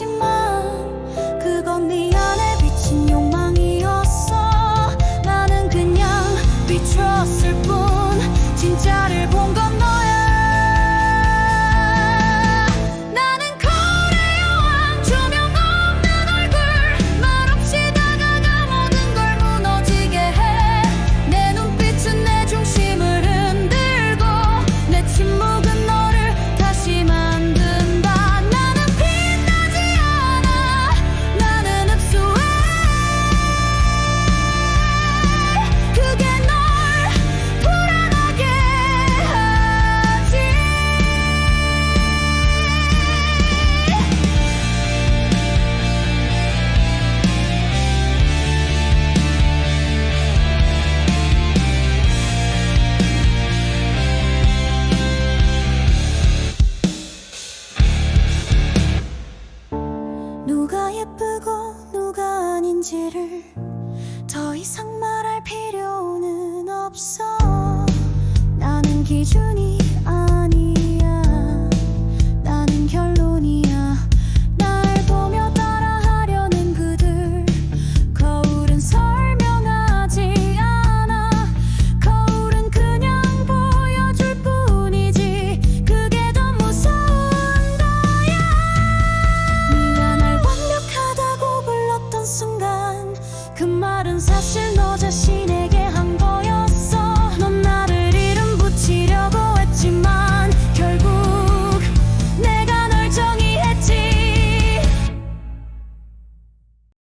te mais. 예쁘고 누가 아닌지를 陷落这